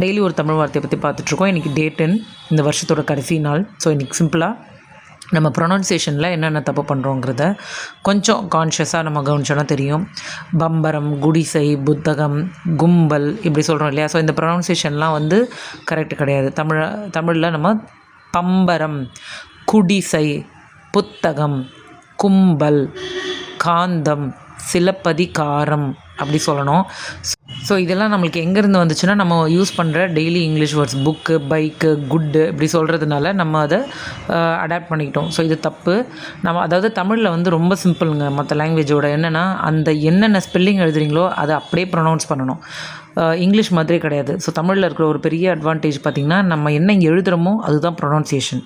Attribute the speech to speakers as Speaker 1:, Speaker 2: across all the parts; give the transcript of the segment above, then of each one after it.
Speaker 1: Daily ஒரு தமிழ் வார்த்தையை பற்றி பார்த்துட்ருக்கோம். இன்றைக்கி டே டென் இந்த வருஷத்தோட கடைசி நாள். ஸோ இன்றைக்கி சிம்பிளாக நம்ம ப்ரொனவுன்சியேஷனில் என்னென்ன தப்பு பண்ணுறோங்கிறத கொஞ்சம் கான்ஷியஸாக நம்ம கவனிச்சோன்னா தெரியும். பம்பரம் குடிசை புத்தகம் கும்பல் இப்படி சொல்கிறோம் இல்லையா? ஸோ இந்த ப்ரொனவுன்சியேஷன்லாம் வந்து கரெக்ட் கிடையாது. தமிழ தமிழில் நம்ம பம்பரம் குடிசை புத்தகம் கும்பல் காந்தம் சிலப்பதிகாரம் அப்படி சொல்லணும். ஸோ இதெல்லாம் நம்மளுக்கு எங்கேருந்து வந்துச்சுன்னா நம்ம யூஸ் பண்ணுற daily English words book bike good இப்படி சொல்கிறதுனால நம்ம அதை அடாப்ட் பண்ணிக்கிட்டோம். ஸோ இது தப்பு. நம்ம அதாவது தமிழில் வந்து ரொம்ப சிம்பிளுங்க மற்ற லாங்குவேஜோட என்னென்னா அந்த என்னென்ன ஸ்பெல்லிங் எழுதுறீங்களோ அதை அப்படியே ப்ரொனவுன்ஸ் பண்ணணும். இங்கிலீஷ் மாதிரி கிடையாது. ஸோ தமிழில் இருக்கிற ஒரு பெரிய அட்வான்டேஜ் பார்த்திங்கன்னா நம்ம என்ன எழுதுகிறோமோ அதுதான் ப்ரொனவுன்சியேஷன்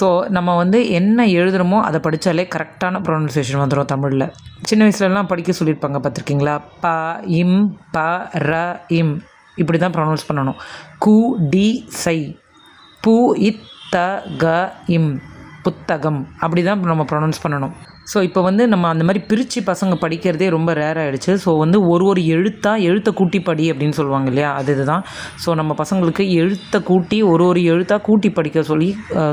Speaker 1: ஸோ நம்ம வந்து என்ன எழுதுகிறோமோ அதை படித்தாலே கரெக்டான ப்ரொனன்சியேஷன் வந்துடும் தமிழில். சின்ன வயசுலலாம் படிக்க சொல்லியிருப்பாங்க பார்த்துருக்கீங்களா? ப இம் ப ர இம். இப்படி தான் ப்ரொனவுன்ஸ் பண்ணணும். கு டி சை. பூ இத் த க இம். புத்தகம் அப்படி தான் நம்ம ப்ரொனவுன்ஸ் பண்ணணும். ஸோ இப்போ வந்து நம்ம அந்த மாதிரி பிரித்து பசங்க படிக்கிறதே ரொம்ப ரேர் ஆகிடுச்சு ஸோ வந்து ஒரு ஒரு எழுத்தாக எழுத்தை கூட்டி படி அப்படின்னு சொல்லுவாங்க இல்லையா? அது இதுதான். ஸோ நம்ம பசங்களுக்கு எழுத்தை கூட்டி ஒரு ஒரு எழுத்தாக கூட்டி படிக்க சொல்லி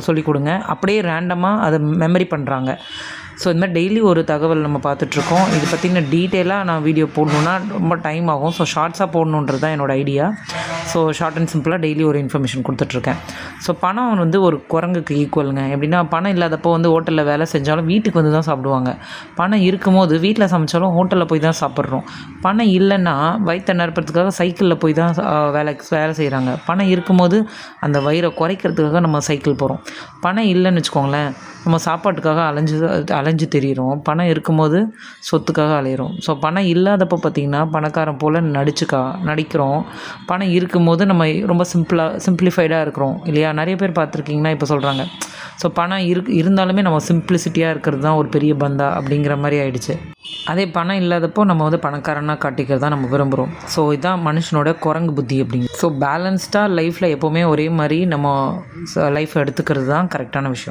Speaker 1: சொல்லி கொடுங்க. அப்படியே ரேண்டமாக அதை மெமரி பண்ணுறாங்க ஸோ இந்த மாதிரி டெய்லி ஒரு தகவல் நம்ம பார்த்துட்ருக்கோம். இது பற்றின டீட்டெயிலாக நான் வீடியோ போடணுன்னா ரொம்ப டைம் ஆகும். ஸோ ஷார்ட்ஸாக போடணுன்றது தான் என்னோடய ஐடியா ஸோ ஷார்ட் அண்ட் சிம்பிளாக டெய்லி ஒரு இன்ஃபர்மேஷன் கொடுத்துட்ருக்கேன். ஸோ பணம் வந்து ஒரு குரங்குக்கு ஈக்குவலுங்க எப்படின்னா பணம் இல்லாதப்போ வந்து ஹோட்டலில் வேலை செஞ்சாலும் வீட்டுக்கு வந்து தான் சாப்பிடுவாங்க. பணம் இருக்கும்போது வீட்டில் சமைச்சாலும் ஹோட்டலில் போய் தான் சாப்பிட்றோம். பணம் இல்லைன்னா வயிற்றை நிரப்புறதுக்காக சைக்கிளில் போய் தான் வேலை வேலை செய்கிறாங்க பணம் இருக்கும்போது அந்த வயிறை குறைக்கிறதுக்காக நம்ம சைக்கிள் போகிறோம் பணம் இல்லைன்னு வச்சுக்கோங்களேன் நம்ம சாப்பாட்டுக்காக அலைஞ்சு அலைஞ்சு தெரியிறோம். பணம் இருக்கும்போது சொத்துக்காக அலையிறோம். ஸோ பணம் இல்லாதப்போ பார்த்திங்கன்னா பணக்காரன் போல் நடிச்சுக்கா நடிக்கிறோம். பணம் இருக்கும்போது நம்ம ரொம்ப சிம்பிளாக சிம்பிளிஃபைடாக இருக்கிறோம். இல்லையா? நிறைய பேர் பார்த்துருக்கீங்கன்னா இப்போ சொல்கிறாங்க ஸோ பணம் இருக் இருந்தாலுமே நம்ம சிம்பிளிசிட்டியாக இருக்கிறது தான் ஒரு பெரிய பந்தா அப்படிங்கிற மாதிரி ஆயிடுச்சு. அதே பணம் இல்லாதப்போ நம்ம வந்து பணக்காரனாக காட்டிக்கிறது தான் நம்ம விரும்புகிறோம் ஸோ இதுதான் மனுஷனோட குரங்கு புத்தி அப்படிங்க. ஸோ பேலன்ஸ்டாக லைஃப்பில் எப்போவுமே ஒரே மாதிரி நம்ம லைஃப் எடுத்துக்கிறது தான் கரெக்டான விஷயம்.